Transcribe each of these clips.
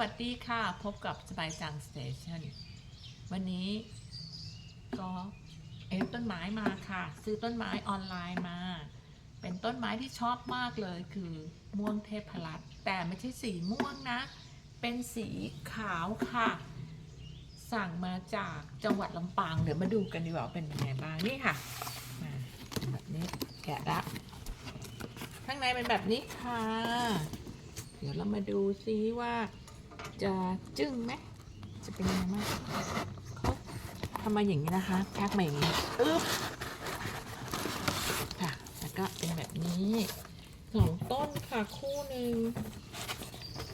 วัสดีค่ะ พบกับสบายจังสเตชันวันนี้ก็เอ็ต้นไม้มาค่ะ ซื้อต้นไม้ออนไลน์มา เป็นต้นไม้ที่ชอบมากเลยคือม่วงเทพรัตน์แต่ไม่ใช่สีม่วงนะ เป็นสีขาวค่ะ สั่งมาจากจังหวัดลำปางเดี๋ยวมาดูกันดีกว่าว่าเป็นยังไงบ้างนี่ค่ะมาแบบนี้แกะละข้างในเป็นแบบนี้ค่ะ เดี๋ยวเรามาดูซิว่า จะจึ้งไหมจะเป็นยังไงบ้างเขาทำมาอย่างนี้นะคะแพ็คมาอย่างนี้อึ๊ค่ะแล้วก็เป็นแบบนี้สองต้นค่ะคู่หนึ่ง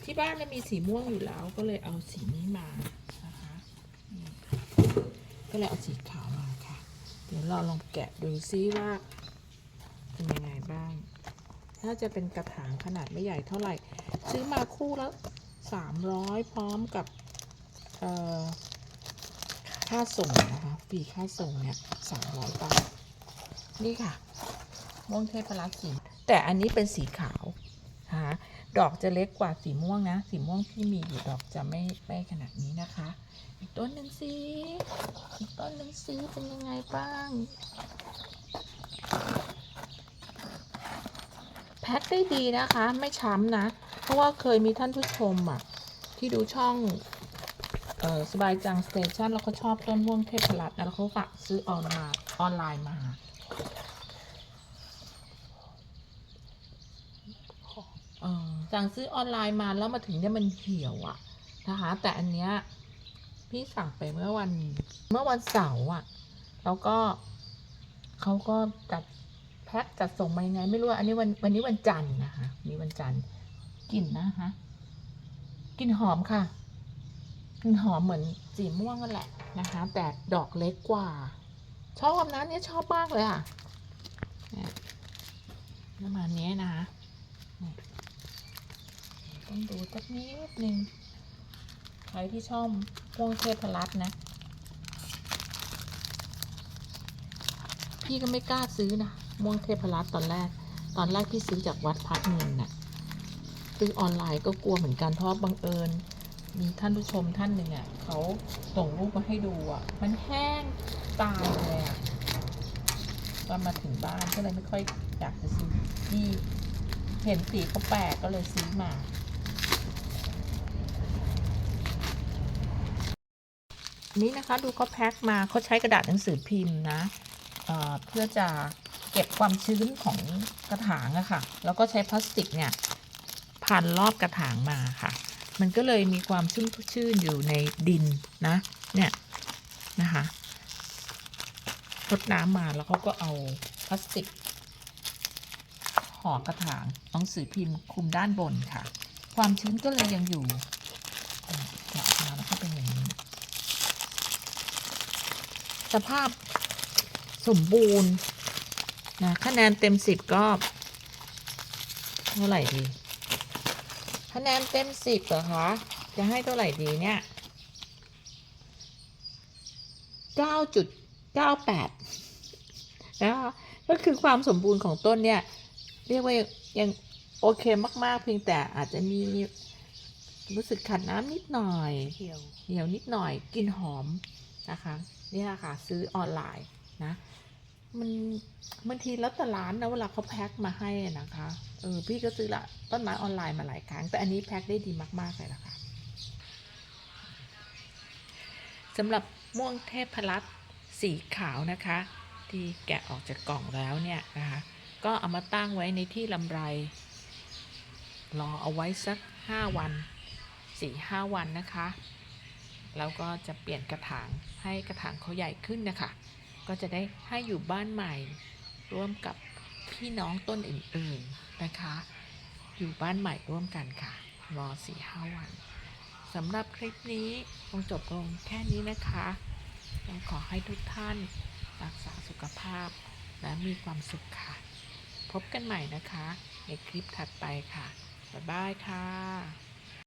ที่บ้านจะมีสีม่วงอยู่แล้วก็เลยเอาสีนี้มานะคะก็เลยเอาสีขาวมาค่ะ เดี๋ยวเราลองแกะดูซิว่า เป็นยังไงบ้าง ถ้าจะเป็นกระถางขนาดไม่ใหญ่เท่าไหร่ ซื้อมาคู่แล้ว 300 พร้อมกับค่าส่งนะคะฟรีค่าส่งเนี่ยสามร้อยบาทนี่ค่ะ ม่วงเทพรัตสี แต่อันนี้เป็นสีขาวนะะดอกจะเล็กกว่าสีม่วงนะ สีม่วงที่มีอยู่ดอกจะไม่ไม่ขนาดนี้นะคะ อีกต้นหนึ่งสีอีกต้นหนึ่งสีเป็นยังไงบ้าง พ็คได้ดีนะคะ ไม่ช้ำนะ เพราะว่าเคยมีท่านผู้ชมอะที่ดูช่องออสบายจังสเตชันแล้วเขาชอบต้นม่วงเทพรัตน์แล้วเขาฝากซื้อออนมาออนไลน์มาสั่งซื้อออนไลน์มาแล้วมาถึงเนี่ยมันเหี่ยวอะนะคะ แต่อันเนี้ยพี่สั่งไปเมื่อวันเมื่อวันเสาร์อะแล้วก็เขาก็จัด แพ็คจัดส่งมายังไง ไม่รู้อันนี้วันวันนี้วันจันทร์นะคะนี่วันจันทร์กลิ่นนะคะกลิ่นหอมค่ะกลิ่นหอมเหมือนสีม่วงนั่นแหละนะคะ แต่ดอกเล็กกว่า ชอบนะเนี่ยชอบมากเลยอะประมาณนี้นะคะต้องดูสักนิดนึงใครที่ชอบม่วงเทพรัตน์นะ พี่ก็ไม่กล้าซื้อนะ ม่วงเทพรัตน์ตอนแรก ตอนแรกพี่ซื้อจากวัดพักเงินน่ะซื้อออนไลน์ก็กลัวเหมือนกันเพราะบังเอิญ มีท่านผู้ชมท่านหนึ่งอะเขาส่งรูปมาให้ดูอะ มันแห้งตายเลยอะตอนมาถึงบ้านก็เลยไม่ค่อยอยากจะซื้อที่เห็นสีเขาแปลกก็เลยซื้อมานี่นะคะดูเขาแพ็คมาเขาใช้กระดาษหนังสือพิมพ์นะเเพื่อจะ ก็บความชื้นของกระถางอะค่ะ แล้วก็ใช้พลาสติกเนี่ยพันรอบกระถางมาค่ะ มันก็เลยมีความชุ่มชื่นอยู่ในดินนะ เนี่ยนะคะรดน้ำมาแล้วเขาก็เอาพลาสติกห่อกระถางหนังสือพิมพ์คลุมด้านบนค่ะ ความชื้นก็เลยยังอยู่เนี่ยแกะออกมาแล้วก็เป็นอย่างนี้ สภาพสมบูรณ์ นะคะแนนเต็มสิบก็เท่าไหร่ดีคะแนนเต็มสิบเหรอคะจะให้เท่าไหร่ดีเนี่ยเก้าจุดเก้าแปดนะคะก็คือความสมบูรณ์ของต้นเนี่ย เรียกว่ายังยังโอเคมาก ๆ เพียงแต่อาจจะมีรู้สึกขัดน้ำนิดหน่อยเหี่ยวเหี่ยวนิดหน่อยกลินหอมนะคะ นี่แหละค่ะ ซื้อออนไลน์นะ มันบางทีแล้วแต่ร้านนะเวลาเขาแพ็คมาให้นะคะเออพี่ก็ซื้อละต้นไม้ออนไลน์มาหลายครั้ง แต่อันนี้แพ็คได้ดีมากๆเลยละคะสำหรับม่วงเทพรัตน์สีขาวนะคะ ที่แกะออกจากกล่องแล้วเนี่ยนะคะ ก็เอามาตั้งไว้ในที่ลำไร รอเอาไว้สักห้าวันสี่ห้าวันนะคะ แล้วก็จะเปลี่ยนกระถางให้กระถางเขาใหญ่ขึ้นนะคะ ก็จะได้ให้อยู่บ้านใหม่ ร่วมกับพี่น้องต้นอื่นๆนะคะ อยู่บ้านใหม่ร่วมกันค่ะรอสี่ห้าวันสำหรับคลิปนี้คงจบลงแค่นี้นะคะและขอให้ทุกท่านรักษาสุขภาพและมีความสุขค่ะ พบกันใหม่นะคะ ในคลิปถัดไปค่ะ บ๊ายบายค่ะ